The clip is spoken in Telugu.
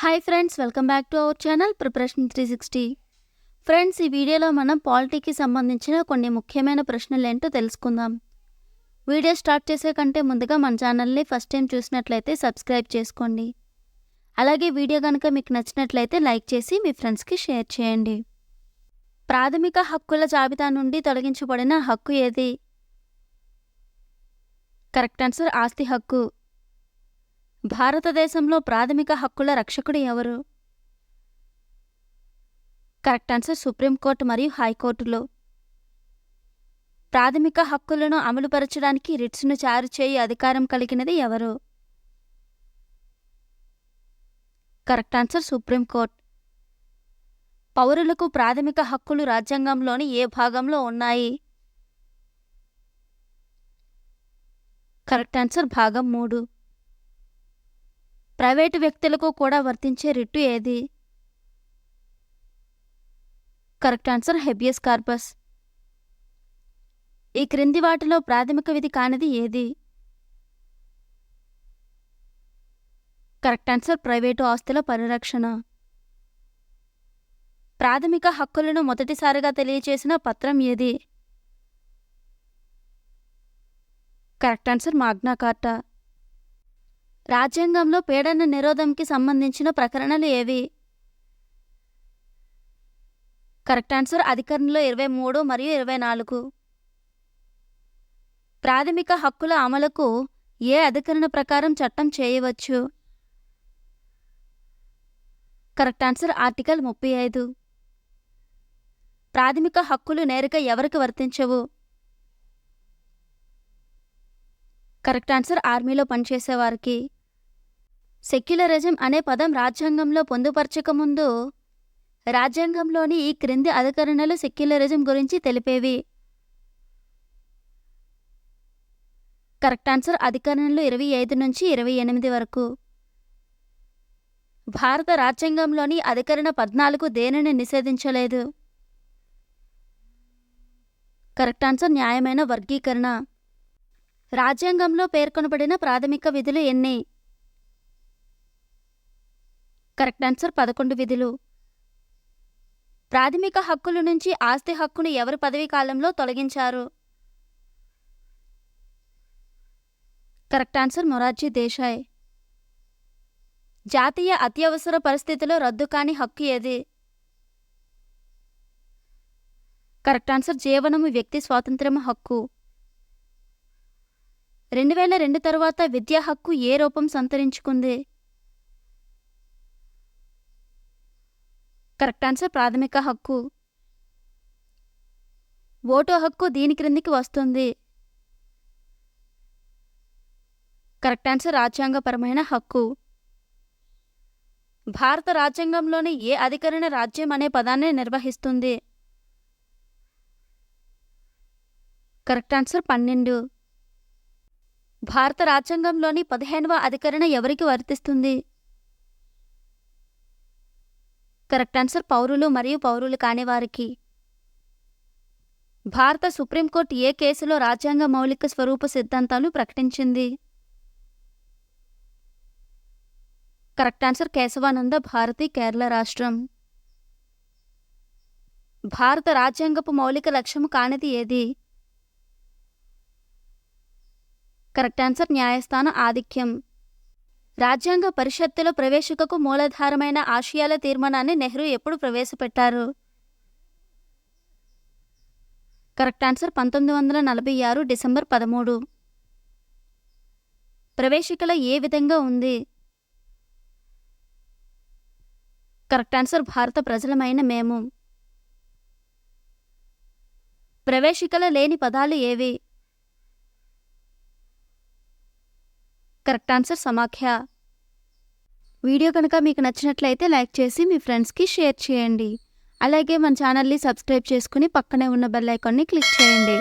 Hi friends welcome back to our channel preparation three sixty friends ఈ వీడియోలో మనం పాలిటీకి సంబంధించిన కొన్ని ముఖ్యమైన ప్రశ్నలు ఏంటో తెలుసుకుందాం. వీడియో స్టార్ట్ చేసే కంటే ముందుగా మన ఛానల్ని ఫస్ట్ టైం చూసినట్లయితే సబ్స్క్రైబ్ చేసుకోండి. అలాగే వీడియో కనుక మీకు నచ్చినట్లయితే లైక్ చేసి మీ ఫ్రెండ్స్కి షేర్ చేయండి. ప్రాథమిక హక్కుల జాబితా నుండి తొలగించబడిన హక్కు ఏది? కరెక్ట్ ఆన్సర్ ఆస్తి హక్కు. భారతదేశంలో ప్రాథమిక హక్కుల రక్షకుడు ఎవరు? కరెక్ట్ ఆన్సర్ సుప్రీంకోర్టు మరియు హైకోర్టులో ప్రాథమిక హక్కులను అమలుపరచడానికి రిట్స్ను జారీ చేయి అధికారం కలిగినది ఎవరు? కరెక్ట్ ఆన్సర్ సుప్రీంకోర్టు పౌరులకు ప్రాథమిక హక్కులు రాజ్యాంగంలోని ఏ భాగంలో ఉన్నాయి? కరెక్ట్ ఆన్సర్ భాగం మూడు. ప్రైవేటు వ్యక్తులకు కూడా వర్తించే రిట్టు ఏది? Correct answer habeas corpus. ఈ క్రింది వాటిలో ప్రాథమిక విధి కానిది ఏది? కరెక్ట్ ఆన్సర్ ప్రైవేటు ఆస్తుల పరిరక్షణ. ప్రాథమిక హక్కులను మొదటిసారిగా తెలియచేసిన పత్రం ఏది? Correct answer Magna Carta. రాజ్యాంగంలో పీడన నిరోధంకి సంబంధించిన ప్రకరణలు ఏవి? కరెక్ట్ ఆన్సర్ అధికరణలో ఇరవై మూడు మరియు ఇరవై నాలుగు. ప్రాథమిక హక్కుల అమలుకు ఏ అధికరణ ప్రకారం చట్టం చేయవచ్చు? కరెక్ట్ ఆన్సర్ ఆర్టికల్ ముప్పై ఐదు. ప్రాథమిక హక్కులు నేరుగా ఎవరికి వర్తించవు? కరెక్ట్ ఆన్సర్ ఆర్మీలో పనిచేసేవారికి. సెక్యులరిజం అనే పదం రాజ్యాంగంలో పొందుపరచకముందు రాజ్యాంగంలోని ఈ క్రింది అధికరణలు సెక్యులరిజం గురించి తెలిపేవి. కరెక్ట్ ఆన్సర్ అధికరణలు ఇరవై ఐదు నుంచి ఇరవై ఎనిమిది వరకు. భారత రాజ్యాంగంలోని అధికరణ పద్నాలుగు దేనిని నిషేధించలేదు? కరెక్ట్ ఆన్సర్ న్యాయమైన వర్గీకరణ. రాజ్యాంగంలో పేర్కొనబడిన ప్రాథమిక విధులు ఎన్ని? కరెక్ట్ ఆన్సర్ పదకొండు విధులు. ప్రాథమిక హక్కుల నుంచి ఆస్తి హక్కును ఎవరి పదవీ కాలంలో తొలగించారు? Correct answer Morarji Desai. జాతీయ అత్యవసర పరిస్థితిలో రద్దు కాని హక్కు ఏది? కరెక్ట్ ఆన్సర్ జీవనము వ్యక్తి స్వాతంత్ర్యము హక్కు. రెండు వేల రెండు తరువాత విద్యా హక్కు ఏ రూపం సంతరించుకుంది? కరెక్ట్ ఆన్సర్ ప్రాథమిక హక్కు. ఓటు హక్కు దీని క్రిందికి వస్తుంది. కరెక్ట్ ఆన్సర్ రాజ్యాంగపరమైన హక్కు. భారత రాజ్యాంగంలోని ఏ అధికరణ రాజ్యం అనే పదాన్ని నిర్వహిస్తుంది? కరెక్ట్ ఆన్సర్ పన్నెండు. భారత రాజ్యాంగంలోని పదిహేనవ అధికరణ ఎవరికి వర్తిస్తుంది? కరెక్ట్ ఆన్సర్ పౌరులు మరియు పౌరులు కానివారికి భారత సుప్రీంకోర్టు ఏ కేసులో రాజ్యాంగ మౌలిక స్వరూప సిద్ధాంతాలు ప్రకటించింది? కరెక్ట్ ఆన్సర్ కేశవానంద భారతి కేరళ రాష్ట్రం. భారత రాజ్యాంగపు మౌలిక లక్ష్యం కానిది ఏది? కరెక్ట్ ఆన్సర్ న్యాయస్థాన ఆధిక్యం. రాజ్యాంగ పరిషత్తులో ప్రవేశికకు మూలాధారమైన ఆశయాల తీర్మానాన్ని నెహ్రూ ఎప్పుడు ప్రవేశపెట్టారు? కరెక్ట్ ఆన్సర్ పంతొమ్మిది వందల నలభై ఆరు డిసెంబర్ పదమూడు. ప్రవేశికల ఏ విధంగా ఉంది? కరెక్ట్ ఆన్సర్ భారత ప్రజలమైన మేము. ప్రవేశికల లేని పదాలు ఏవి? కరెక్ట్ ఆన్సర్ సమాఖ్య. వీడియో కనుక మీకు నచ్చినట్లయితే లైక్ చేసి మీ ఫ్రెండ్స్కి షేర్ చేయండి. అలాగే మన ఛానల్ని సబ్స్క్రైబ్ చేసుకుని పక్కనే ఉన్న బెల్ ఐకాన్ని క్లిక్ చేయండి.